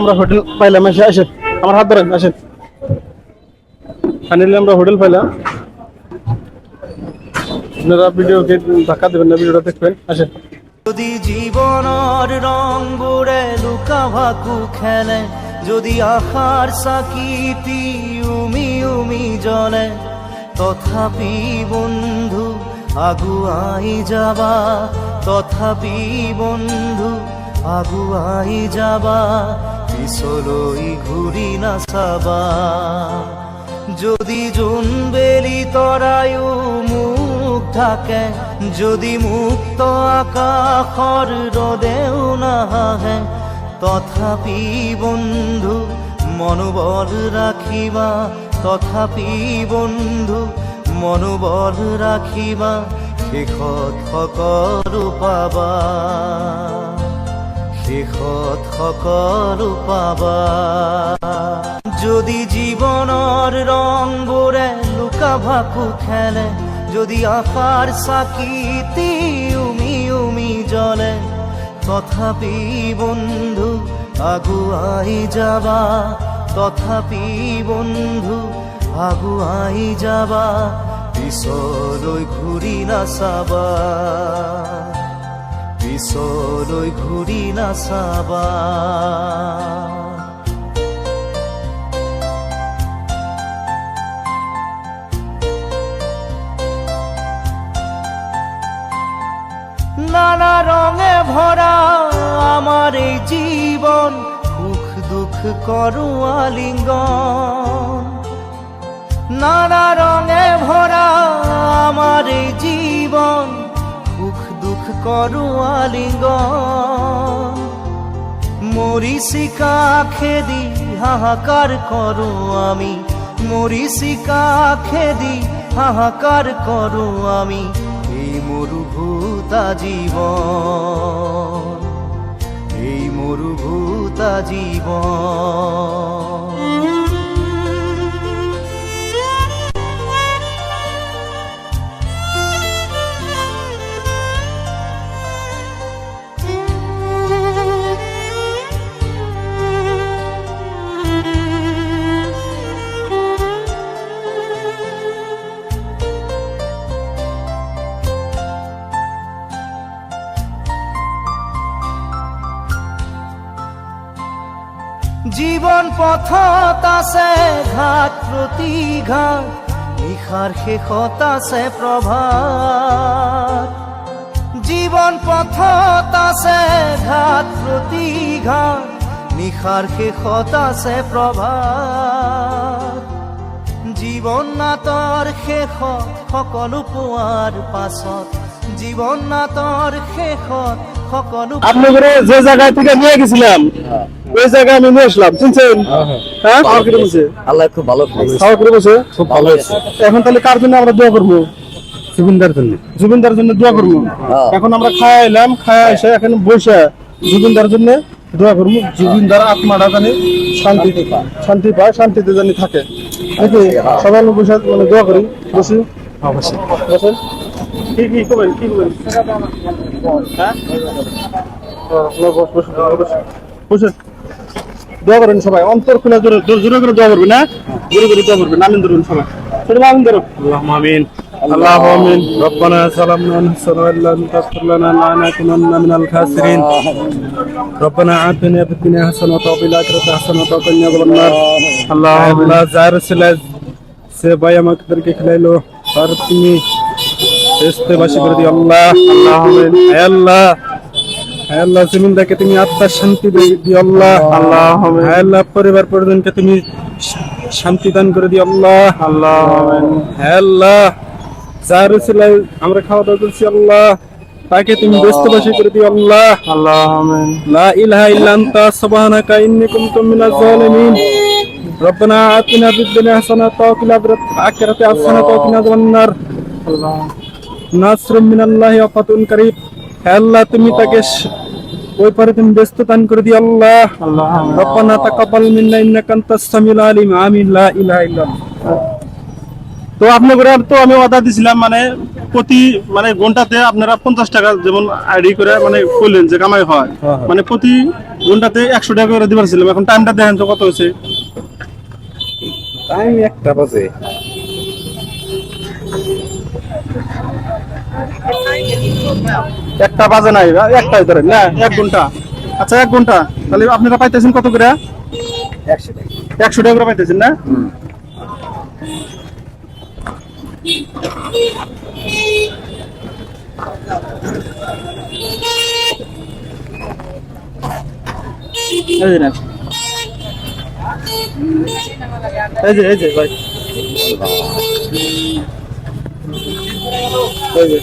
আমরা হোটেল আমার হাত আমরা হোটেল না, ভিডিওটা দেখবেন যদি জীবনৰ ৰং বোৰে লুকা খেলে, যদি আশাৰ চাকিটি উমি উমি জ্বলে তথাপি বন্ধু আগুৱাই যাবা, তথাপি বন্ধু আগুৱাই যাবা পিছলৈ ঘূৰি নাচাবা যদি জোনবেলি তৰায়ো মুখ ঢাকে, যদি মুক্ত আকাশৰ ৰদেও নাহে তথাপি বন্ধু মনোবল ৰাখিবা তথাপি বন্ধু মনোবল ৰাখিবা শেষত সকলো পাবা। শেষত সকলো পাবা। যদি জীৱনৰ ৰংবোৰে লুকা ভাকু খেলে, যদি আশাৰ চাকিটি উমি উমি জ্বলে, তথাপি বন্ধু আগুৱাই যাবা, তথাপি বন্ধু আগুৱাই যাবা, পিছলৈ ঘূৰি নাচাবা। পিছলৈ ঘূৰি নাচাবা নানা রঙে ভরা আমার এই জীবন, সুখ দুঃখ করু আলিঙ্গন। নানা রঙে ভরা আমার এই জীবন করু আলিঙ্গন। মরিচিকা খেদি হাহাকার করো আমি। মরিচিকা খেদি হাহাকার করো আমি। এই মরুভূতা জীবন। এই মরুভূতা জীবন। জীৱন পথত আছে ঘাট, প্ৰতিঘাট, নিশাৰ শেষত আছে প্ৰভাত। জীৱন পথত আছে ঘাট, প্ৰতিঘাট, নিশাৰ শেষত আছে প্ৰভাত। জীৱন নাটৰ শেষত সকলো পোৱাৰ পাছত, জীৱন নাটৰ শেষত আপনাদের যে জায়গা থেকে নিয়ে গেছিলাম ওই জায়গায় আমি নিয়ে আসলাম চিনছেন হ্যাঁ কীরকম হয়েছে আল্লাহ খুব ভালো খাওয়া হয়েছে খুব ভালো এখন তাহলে কার জন্য আমরা দোয়া করব? সুবিন্দার জন্য। জুবিনদার জন্য দোয়া করব? হ্যাঁ। এখন আমরা খাওয়া এলাম খাওয়া এসে এখন বসে জুবিনদার জন্য দোয়া করব। জুবিনদার আত্মাটা জানি শান্তি শান্তি পায় শান্তিতে জানি থাকে। নাকি? সবাই বসে মানে দোয়া করি। বসি। অবশ্যই বসেন। কি কি করবেন কি করবেন হ্যাঁ ও, বস, বস, বস, বস। বসেন দোয়া করেন সবাই অন্তর খুলে জোরে জোরে জোরে করে দোয়া করবেন হ্যাঁ জোরে করে দোয়া করবেন আমিন ধরুন সবাই ছোট আমিন ধরুন اللهم امين اللهم آمين. ربنا ظلمنا انفسنا وان لم تغفر لنا لنكونن من الخاسرين ربنا آتنا في الدنيا حسنة وفي الآخرة حسنة وقنا عذاب النار اللهم لا زار سلاز সে ভাই আমাদেরকে খেলাইলো আর তুমি বেসতে বাসি করে দিও আল্লাহ আল্লাহ হে আল্লাহ হে আল্লাহ জমিনদাকে তুমি আত্মার শান্তি দিয়ে দিও আল্লাহ আল্লাহ হে আল্লাহ পরিবার পরিজনকে তুমি শা- শান্তি দান করে দিও আল্লাহ আল্লাহ হে আল্লাহ যার উসিলায় আমরা খাওয়া দাওয়া করছি আল্লাহ তাকে তুমি ব্যস্ত বাসি করে দিও আল্লাহ আল্লাহ লা ইলাহা ইল্লা আনতা সুবহানাকা ইন্নী কুনতু মিনাজ জালিমিন ربنا آتنا في الدنيا حسنة وفي الآخرة حسنة وقنا عذاب النار নাসরুম মিনাল্লাহি করিব। আল্লাহ তুমি তাকে ওই পারে তুমি ব্যস্ত দান করে দিও আল্লাহ। আল্লাহ রব্বানা তাকাব্বাল মিন্না ইন্নাকা আনতাস সামিউল আলিম। আমিন লা ইলাহা ইল্লাল্লাহ। তো আপনাদের তো আমি অর্ডার দিছিলাম মানে প্রতি মানে ঘন্টাতে আপনারা পঞ্চাশ টাকা যেমন আইডি করে মানে করলেন যে কামাই হ্যাঁ। মানে প্রতি ঘন্টাতে একশো টাকা করে দিবার ছিলাম। এখন টাইমটা দেখেন তো কত হয়েছে? টাইম একটা বাজে। একটা বাজে নাই একটাই ধরেন না এক ঘণ্টা। আচ্ছা এক ঘণ্টা। তাহলে আপনারা পাইতেছেন কত করে? একশো টাকা। করে পাইতেছেন না? এই যে এই যে ভাই। এই যে